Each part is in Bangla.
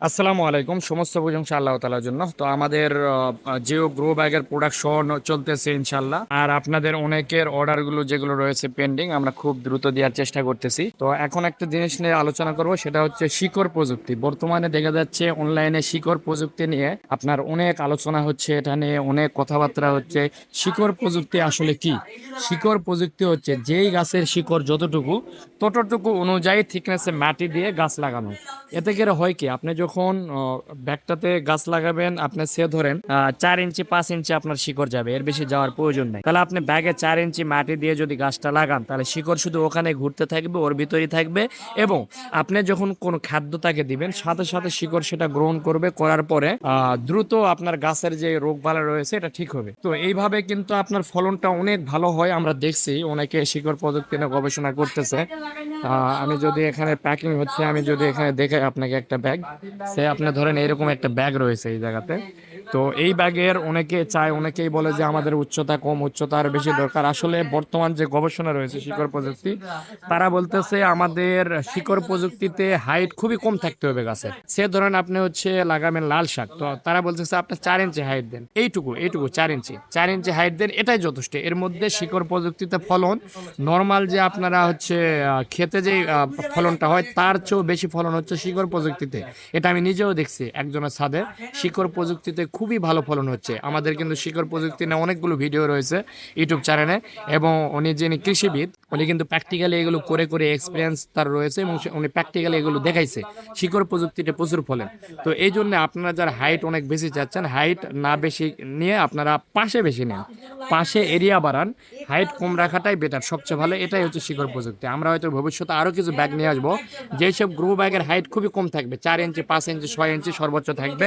আসসালামু আলাইকুম। সমস্ত প্রশংসা আল্লাহ তালার জন্য। তো আমাদের জিও গ্রো ব্যাগের প্রোডাকশন চলতেছে ইনশাল্লাহ আর আপনাদের অনেকের অর্ডারগুলো যেগুলো রয়েছে পেন্ডিং আমরা খুব দ্রুত দেওয়ার চেষ্টা করতেছি। তো এখন একটা জিনিস নিয়ে আলোচনা করব, সেটা হচ্ছে শিকড় প্রযুক্তি। বর্তমানে দেখা যাচ্ছে অনলাইনে শিকড় প্রযুক্তি নিয়ে আপনার অনেক আলোচনা হচ্ছে, এটা নিয়ে অনেক কথাবার্তা হচ্ছে। শিকড় প্রযুক্তি আসলে কি? শিকড় প্রযুক্তি হচ্ছে যেই গাছের শিকড় যতটুকু, ততটুকু অনুযায়ী থিকনেসে মাটি দিয়ে গাছ লাগানো। এতে করে হয় কি? আপনি যখন ব্যাগটাতে গাছ লাগাবেন, আপনি সে ধরেন চার ইঞ্চি, পাঁচ ইঞ্চি আপনার শিকড় যাবে, এর বেশি যাওয়ার প্রয়োজন নেই। তাহলে আপনি ব্যাগে চার ইঞ্চি মাটি দিয়ে যদি গাছটা লাগান, তাহলে শিকড় শুধু ওখানে ঘুরতে থাকবে, ওর ভিতরেই থাকবে এবং আপনি যখন কোনো খাদ্য তাকে দিবেন, সাথে সাথে শিকড় সেটা গ্রহণ করবে, করার পরে দ্রুত আপনার গাছের যে রোগ বালা রয়েছে, এটা ঠিক হবে। তো এইভাবে কিন্তু আপনার ফলনটা অনেক ভালো হয়, আমরা দেখছি, অনেকে শিকড় প্রযুক্তি নিয়ে গবেষণা করতেছে। আমি যদি এখানে প্যাকিং হচ্ছে, আমি যদি এখানে দেখে আপনাকে একটা ব্যাগ সে আপনি ধরেন এরকম একটা ব্যাগ রয়েছে এই জায়গাতে। তো এই ব্যাগের অনেকে চায়, অনেকেই বলে যে আমাদের উচ্চতা কম উচ্চতা আর বেশি দরকার। আসলে বর্তমান যে গবেষণা রয়েছে শিকড় প্রযুক্তি, তারা বলতেছে আমাদের শিকড় প্রযুক্তিতে হাইট খুবই কম থাকতে হবে গাছের। সে ধরেন আপনি হচ্ছে লাগাবেন লাল শাক, তো তারা বলতেছে আপনি চার ইঞ্চি হাইট দেন। এইটুকু এইটুকু, চার ইঞ্চি। চার ইঞ্চি হাইট দেন, এটাই যথেষ্ট। এর মধ্যে শিকড় প্রযুক্তিতে ফলন নর্মাল যে আপনারা হচ্ছে খেতে যে ফলনটা হয়, তার চেয়েও বেশি ফলন হচ্ছে শিকড় প্রযুক্তিতে। এটা আমি নিজেও দেখছি একজনের ছাদে। শিকড় প্রযুক্তিতে খুবই ভালো ফলন হচ্ছে। আমাদের কিন্তু শিকড় প্রযুক্তি নিয়ে অনেকগুলো ভিডিও রয়েছে ইউটিউব চ্যানেলে এবং উনি যিনি কৃষিবিদ উনি কিন্তু প্র্যাকটিক্যালি এগুলো করে করে এক্সপিরিয়েন্স তার রয়েছে এবং উনি প্র্যাকটিক্যালি এগুলো দেখাইছে। শিকড় প্রযুক্তিতে প্রচুর ফলন তো এই জন্য আপনারা যারা হাইট অনেক বেশি চাচ্ছেন হাইট না বেশি নিয়ে আপনারা পাশে বেশি নেন। পাশে এরিয়া বাড়ান। হাইট কম রাখাটাই বেটার সবচেয়ে ভালো। এটাই হচ্ছে শিকড় প্রযুক্তি। আমরা হয়তো ভবিষ্যতে আরও কিছু ব্যাগ নিয়ে আসব। যেসব গ্রো ব্যাগের হাইট খুবই কম থাকবে, চার ইঞ্চি পাঁচ ইঞ্চি ছয় ইঞ্চি সর্বোচ্চ থাকবে।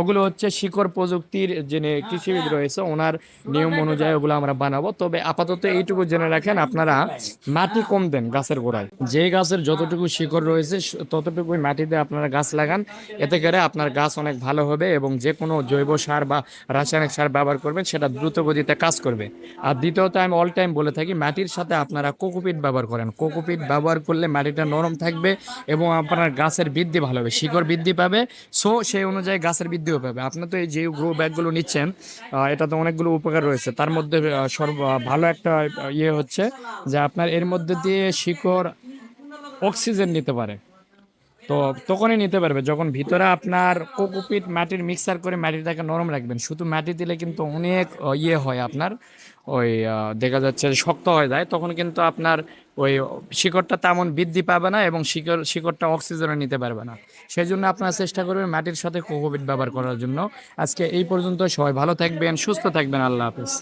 ওগুলো হচ্ছে শিকড় প্রযুক্তির যিনি কৃষিবিদ রয়েছে, ওনার নিয়ম অনুযায়ী ওগুলো আমরা বানাবো। তবে আপাতত এইটুকু জেনে রাখেন, আপনারা মাটি কম দেন গাছের গোড়ায়। যে গাছের যতটুকু শিকড় রয়েছে ততটুকুই মাটিতে আপনারা গাছ লাগান। এতে করে আপনার গাছ অনেক ভালো হবে এবং যে কোনো জৈব সার বা রাসায়নিক সার ব্যবহার করবেন, সেটা দ্রুত গতিতে কাজ করবে। আর দ্বিতীয়ত, আমি অল টাইম বলে থাকি, মাটির সাথে আপনারা কোকোপিট ব্যবহার করেন। কোকোপিট ব্যবহার করলে মাটিটা নরম থাকবে এবং আপনার গাছের বৃদ্ধি ভালো হবে, শিকড় বৃদ্ধি পাবে। সো, সেই অনুযায়ী গাছের বৃদ্ধিও পাবে। আপনি তো এই যে গ্রো ব্যাগগুলো নিচ্ছেন এটা তো অনেকগুলো উপকার রয়েছে। তার মধ্যে সর্ব, ভালো একটা ইয়ে হচ্ছে যে আপনার এর মধ্যে দিয়ে শিকড় অক্সিজেন নিতে পারে। তো তখনই নিতে পারবে, যখন ভিতরে আপনার কোকোপিট মাটির মিক্সার করে মাটিটাকে নরম রাখবেন। শুধু মাটি দিলে কিন্তু অনেক ইয়ে হয় আপনার, ওই দেখা যাচ্ছে শক্ত হয়ে যায়। তখন কিন্তু আপনার ওই শিকড়টা তেমন বৃদ্ধি পাবে না এবং শিকড়, শিকড়টা অক্সিজেনও নিতে পারবে না। সেই জন্য আপনারা চেষ্টা করবেন মাটির সাথে কোকোপিট ব্যবহার করার জন্য। আজকে এই পর্যন্ত সবাই ভালো থাকবেন, সুস্থ থাকবেন, আল্লাহ হাফেজ।